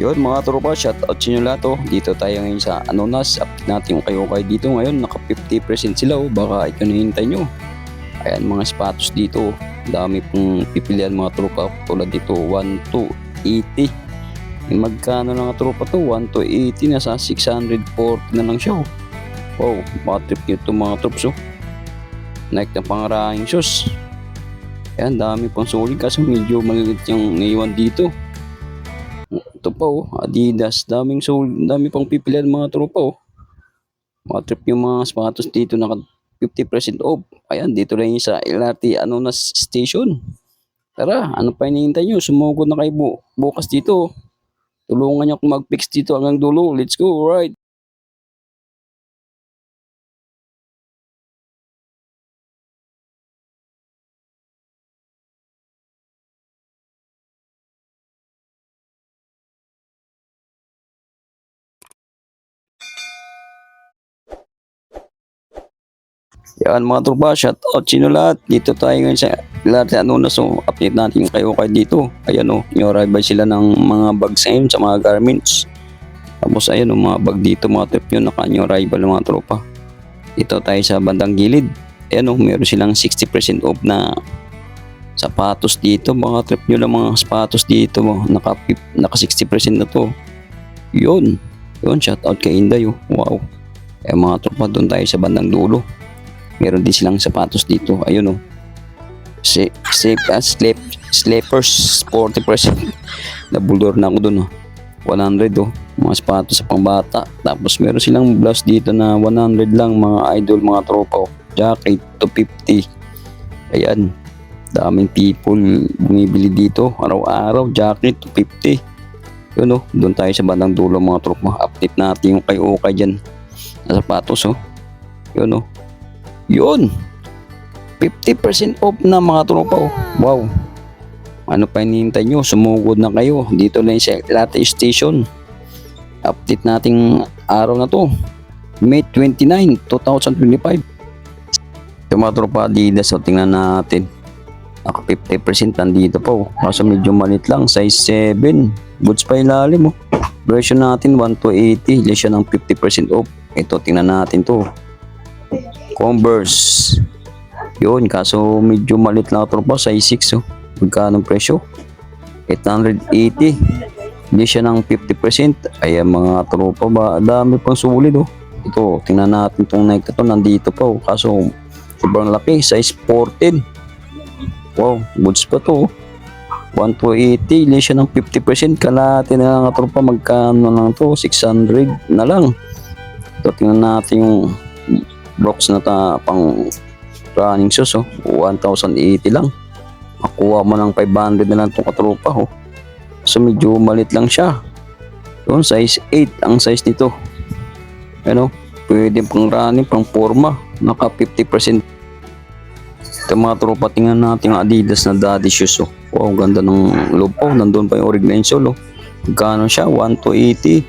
Yun mga tropa, shout out sa inyo lahat oh. Dito tayo ngayon sa Anonas. Update natin yung kayo kay dito ngayon. Naka 50% sila oh. Baka ikaw nahihintay nyo. Ayan mga sapatos dito. oh. Dami pong pipilian mga tropa. Tulad dito 1 to 80. Yung magkano na nga tropa to? 1 to 80 nasa 640 na lang siya oh. Wow, mga trip nyo to mga troops oh. Nike na pangarahing shoes. Ayan, dami pang sulit kasi medyo maliit yung naiwan dito. Ito pa oh, Adidas. Daming so, dami pang pipilian mga tropa oh. Mga trip yung mga sapatos dito naka 50% off. Ayan, dito lang yun sa LRT ano na station. Tara, ano pa hinihintay nyo? Sumugod na kayo bu- bukas dito. Tulungan nyo akong mag-fix dito hanggang dulo. Let's go, right? Yan mga tropa, shout out sino lahat. Dito tayo ngayon sa lahat ano na so update natin kayo kay dito. Ayan o, oh, arrive sila ng mga bags ngayon sa mga garments. Tapos ayan o, mga bag dito mga trip yun, naka new arrival mga tropa. Dito tayo sa bandang gilid. Ayan o, meron silang 60% off na sapatos dito. Mga trip nyo lang mga sapatos dito. Mo. Naka, naka 60% na to. Yun. Yun, shout out kay Inday. Oh. Wow. Eh mga tropa, doon tayo sa bandang dulo meron din silang sapatos dito. Ayun oh. Safe safe uh, slip slippers 40% nabulor na ako dun oh. 100 oh. Mga sapatos sa pangbata tapos meron silang blouse dito na 100 lang mga idol mga tropa oh. jacket 250 ayan. Daming people bumibili dito. Araw-araw jacket 250 yun oh. Doon tayo sa bandang dulo mga tropa. Update natin yung kay Ukay dyan. Na sapatos oh. Yun oh yun. 50% off na mga tropa. oh. Wow. Ano pa hinihintay nyo? Sumugod na kayo. Dito lang sa Late Station. Update nating araw na to. May 29, 2025. Yung mga tropa Adidas, so tingnan natin. Naka 50% nandito pa. Oh. Kaso medyo malit lang. Size 7. Boots pa ilalim. Oh. Version natin 1 to 80. Ilan siya ng 50% off. Ito, tingnan natin to. Converse. Yun, kaso medyo malit lang tropa, size 6 oh. Magkano ang presyo? 880. Hindi siya ng 50%. Ayan mga tropa ba, dami pang sulit oh. Ito, tingnan natin itong Nike to, nandito pa oh. Kaso sobrang laki, size 14. Wow, goods pa to oh. 1 to 80, hindi siya ng 50%. Kalahati na lang tropa, magkano lang to? 600 na lang. Ito, tingnan natin yung box na ta pang running shoes oh. 1,080 lang. Makuha mo ng 500 na lang itong katropa oh. So medyo malit lang siya. Yun size 8 ang size nito. Ano pwede pang running pang forma. Naka 50% ito mga tropa tingnan natin yung adidas na daddy shoes oh. Wow ganda ng loob. Oh nandun pa yung original sole oh. Gano'n siya? 1 to 80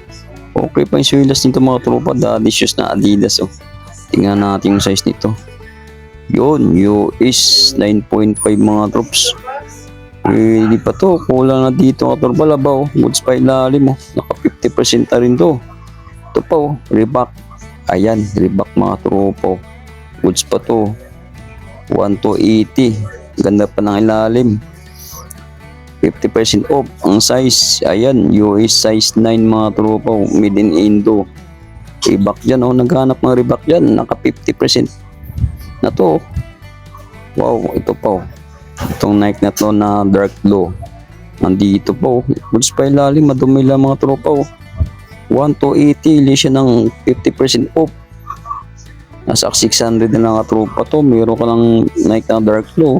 okay pa yung swilas nito mga tropa. Daddy shoes na adidas oh Tingnan natin yung size nito. Yun, US 9.5 mga troops. Pwede pa to. Kulang na dito mga tropa labaw. Goods pa ilalim mo. Naka 50% na rin to. Ito pa oh. Reebok. Ayan, Reebok mga tropa. Goods pa to. 1 to 80. Ganda pa ng ilalim. 50% off ang size. Ayan, US size 9 mga tropa. Made in Indo. Reebok dyan oh, naghanap ng Reebok dyan, naka 50% na to. Wow, ito pa oh. Itong Nike na to na dark blue. Nandito pa oh. Goods pa ilalim, madumi lang mga tropa oh. 1 to 80, ili siya ng 50% off. Nasa 600 na lang ang tropa to. Meron ka ng Nike na dark blue.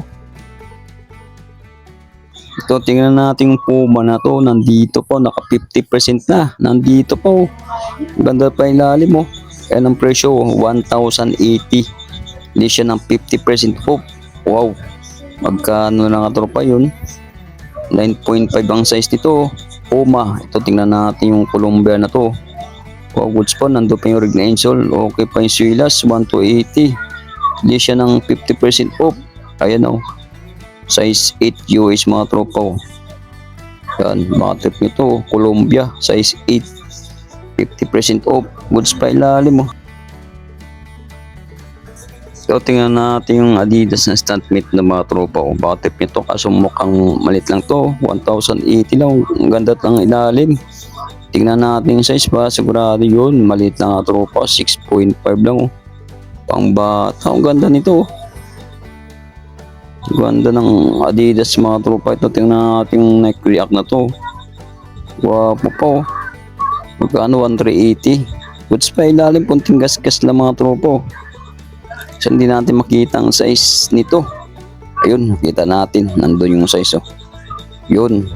Ito, tingnan natin yung Puma na to. Nandito po, naka 50% na. Nandito po. Ganda pa ilalim mo. Oh. Yan ang presyo, 1,080. Hindi siya ng 50% off. Wow. Magkano na nga tropa yun? 9.5 ang size nito. Puma. Ito, tingnan natin yung Columbia na to. Wow, goods po. Nandun pa yung rig na insole. Okay pa yung Silas, 1 to 80. Hindi siya ng 50% off. Ayan o. Oh size 8 US mga tropa ko. Yan, mga trip nito, Columbia, size 8. 50% off. Goods pa ilalim mo. So, tingnan natin yung Adidas na stunt meet na mga tropa. O, baka tip nito kaso mukhang malit lang to. 1,080 lang. Ang ganda lang ilalim. Tingnan natin yung size pa. Sigurado yun. Malit lang mga tropa. 6.5 lang. Oh. Pang bata. Ang ganda nito. oh. Ganda ng Adidas mga tropa. Ito tingnan natin Nike React na to. Wapo po. Magkano 1,380. Goods pa ilalim. Punting gas-gas lang mga tropa. oh. So, hindi natin makita ang size nito. Ayun, nakita natin. Nandun yung size. Oh. Yun.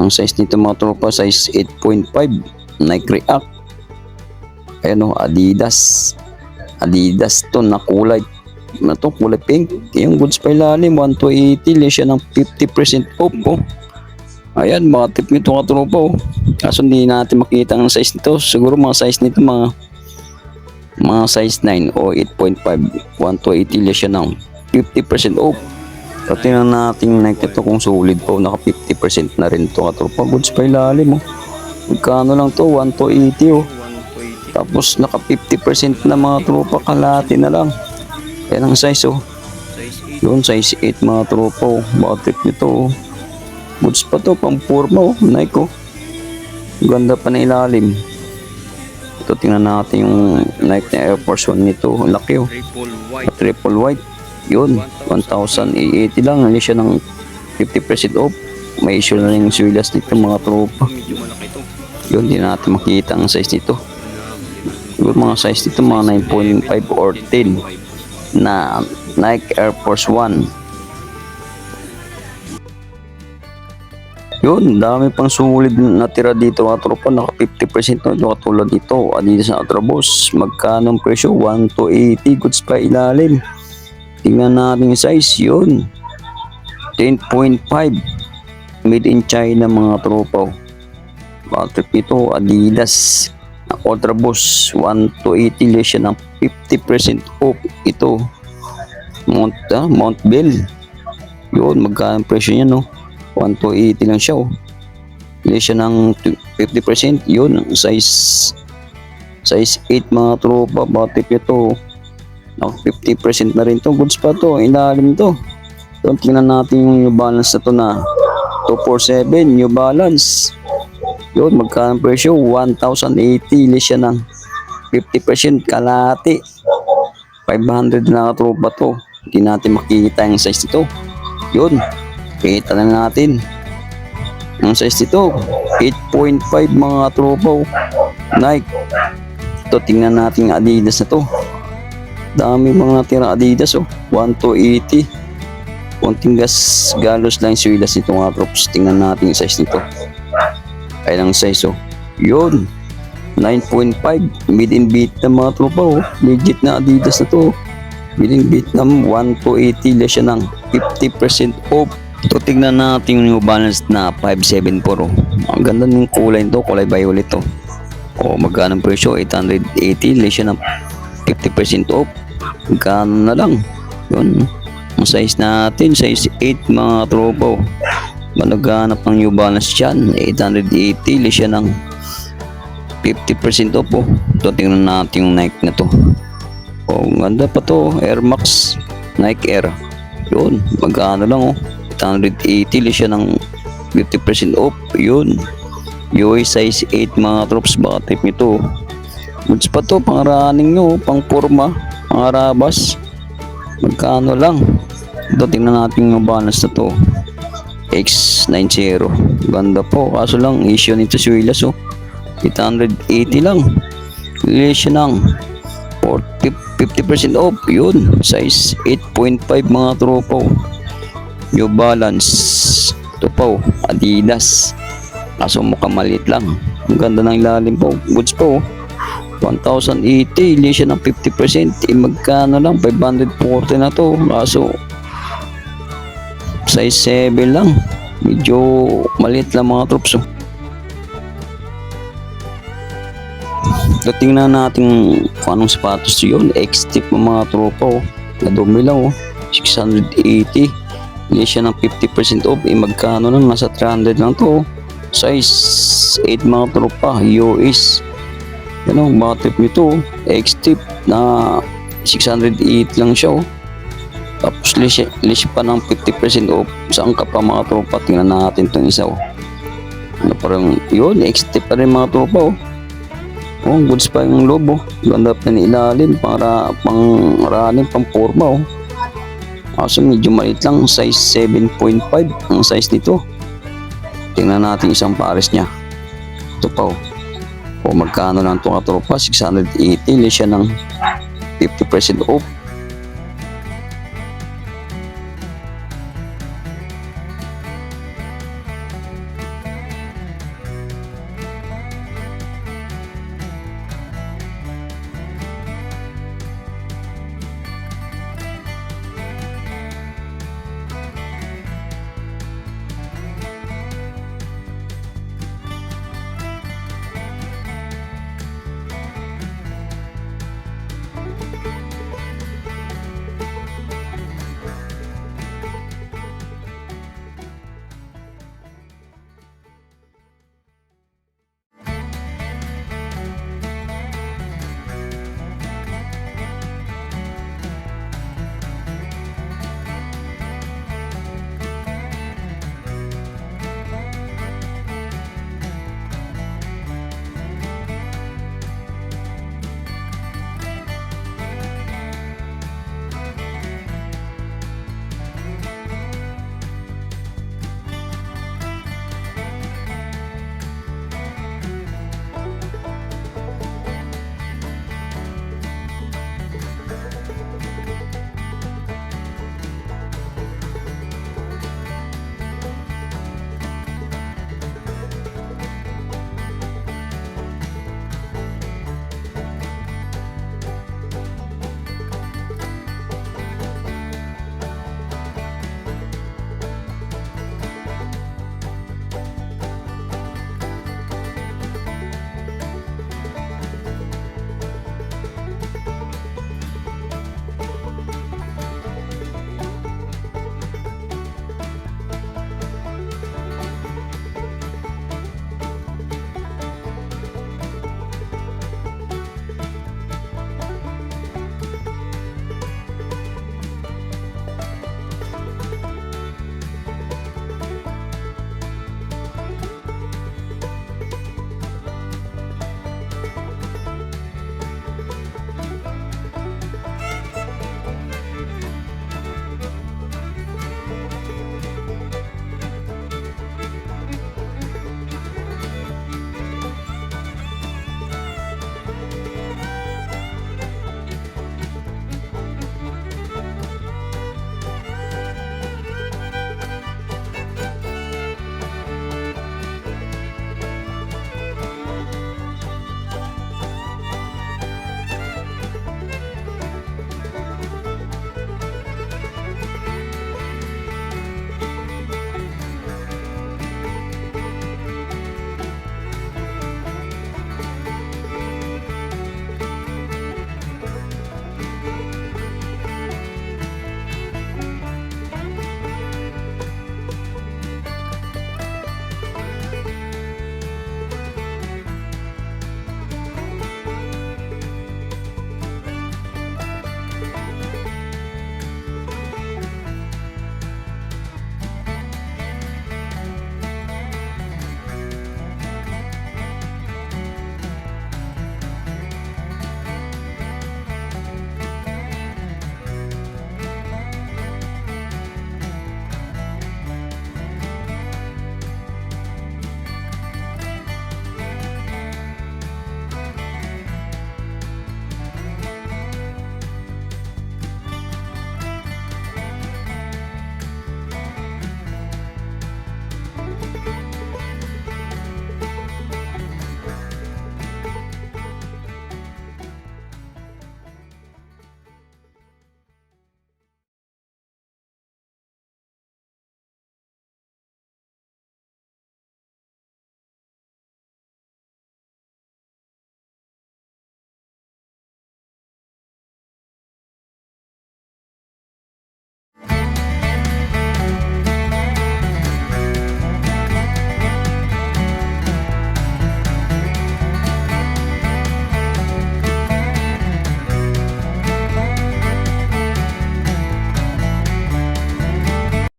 Ang size nito mga tropa, size 8.5. Nike React. Ayun oh, Adidas. Adidas to na kulay. Na to, kulay pink. Yung goods pa ilalim, 1,280. Less siya ng 50% off. Oh. Ayan, mga tip nito mga tropa. Oh. Kaso hindi natin makita ang size nito. Siguro mga size nito mga mga size 9 o 8.5 1 less siya ng 50% off so tingnan natin Nike ito kung solid po naka 50% na rin ito katropa goods pa ilalim oh. magkano lang to 1 to 80 oh. tapos naka 50% na mga tropa kalati na lang yan ang size oh yun size 8 mga tropa oh. bakit nito oh. goods pa to pang forma oh. Nike oh. ganda pa na ilalim ito tingnan natin yung Nike na Air Force 1 nito. Laki oh. Triple white. Triple white. Yun. 1,080 lang. Hindi siya ng 50% off. May issue na rin yung swilas nito mga tropa. Yun, hindi natin makita ang size nito. Siguro mga size nito mga 9.5 or 10 na Nike Air Force 1. Yun, dami pang sulit na tira dito mga tropa. Naka 50% na ito katulad dito. Adidas na Atrabos. Magkano ang presyo? 1 to 80. Goods pa ilalim. Tingnan natin yung size. Yun. 10.5. Made in China mga tropa. Bakit ito? Adidas. Na Ultraboost. 1 to 80 less siya ng 50% off. Ito. Mount, ah, Mount Bell. Yun, magkano presyo niya no? 1 to 80 lang siya oh. Less siya ng 50%. Yun, size size 8 mga tropa. Batip ito. Naka 50% na rin to. Goods pa to. Ilalim to. So, tingnan natin yung New Balance na to na 247 New Balance. Yun, magkano presyo? 1,080. Less siya ng 50% kalati. 500 na tropa to. Hindi natin makikita yung size nito. Yun. Kita na natin. Ang size nito, 8.5 mga tropa. oh. Nike. Ito, tingnan natin yung Adidas na to. Dami mga natira Adidas oh. 1 to 80. Konting gas galos lang yung swilas nito mga trops. Tingnan natin yung size nito. Ayun ang size oh. Yun. 9.5. Made in Vietnam mga tropa oh. Legit na Adidas na to. Made in Vietnam 1 to 80 less siya ng 50% off. Ito tignan natin yung New Balance na 574 oh. Ang ganda ng kulay nito, kulay violet to. O magkano ang presyo? 880 less siya ng 50% off. Magkano na lang? Yun. Ang size natin, size 8 mga tropa. oh. Managhanap ng New Balance dyan. 880 less siya ng 50% off oh. Ito tingnan natin yung Nike na to. Oh, ang ganda pa to. Air Max Nike Air. Yun, magkano lang oh. 880 less siya ng 50% off. Yun. UI size 8 mga troops. Baka type nito. Goods pa to, pang running nyo, pang forma, pang arabas. Magkano lang. Ito, tingnan natin yung balance na to. X90. Ganda po. Kaso lang, issue nito si Willas oh. 880 lang. Siya ng 40, 50% off. Yun. Size 8.5 mga tropa. oh. New Balance. Ito po. Adidas. Kaso mukhang maliit lang. Ang ganda ng ilalim po. Goods po. 1,080. Less siya ng 50%. Eh, magkano lang? 540 na to. Kaso size 7 lang. Medyo maliit lang mga troops. Oh. So, tingnan natin kung anong sapatos yun. X-tip ng mga tropa. Oh. Nadumi lang. Oh. 680. Hindi siya ng 50% off. Eh, magkano lang? Nasa 300 lang to. Size 8 mga tropa. US. Yan o, mga trip nito. X-tip na 608 lang siya oh. Tapos list, list pa ng 50% off. Saan ka pa mga tropa? Tingnan natin itong isa oh. Ano parang yun, X-tip pa rin mga tropa oh. Oh, goods pa yung loob oh. Ganda pa ng ilalim para pang running, pang forma oh. Kaso medyo maliit lang, size 7.5 ang size nito. Tingnan natin isang pares niya. Ito pa oh. O magkano lang ito katropa? 680 less siya ng 50% off.